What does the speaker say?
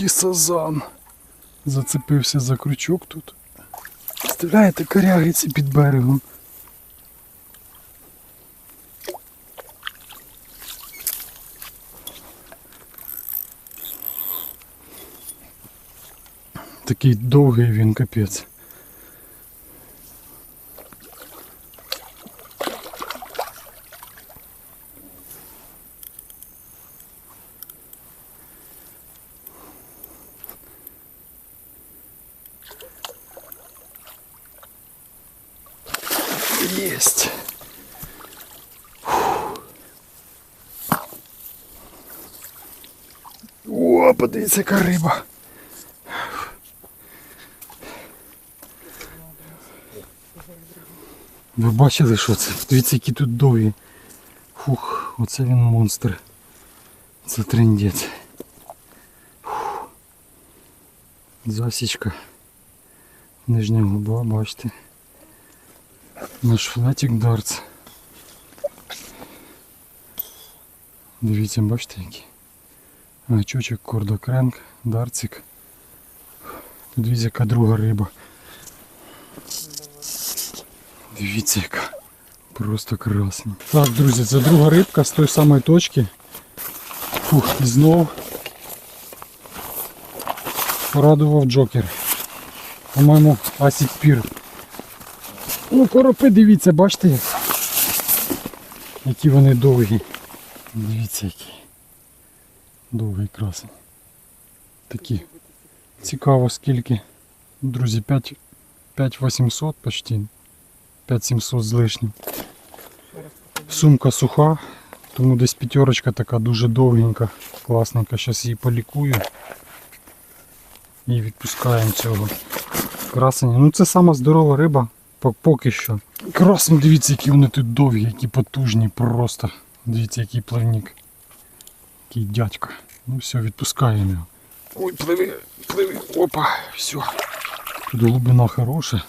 І сазан. Зацепився за крючок тут. Представляєте, корягиці під берегом. Такий довгий він капець. Есть. О, подивіться, яка риба. Ви бачили, що це? Дивіться, які тут довгі. Фух, оце він монстр. Це трендець. Засічка. Нижня губа, бачите. Наш флетік дартс. Дивіться, бачите які. Гачочок, кордокренк, дарцик. Тут дивіться, яка друга риба. Дивіться яка. Просто красна. Так, друзі, це друга рибка з тої самої точки. Фух, і знов порадував джокер. По-моєму, Асік Пір. Ну, коропи, дивіться, бачите, які вони довгі. Дивіться які. Довгий красень. Такі. Цікаво скільки. Друзі, 5, 5800 почти. 5700 з лишнім. Сумка суха, тому десь п'ятерочка така дуже довгенька, класненька. Зараз її полікую і відпускаємо цього красення. Ну це сама здорова риба поки що. Красень, дивіться, які вони тут довгі, які потужні просто. Дивіться, який плавник. Який дядько. Ну все, відпускаємо його. Ой, пливи, пливи. Опа, все. Тут глибина хороша.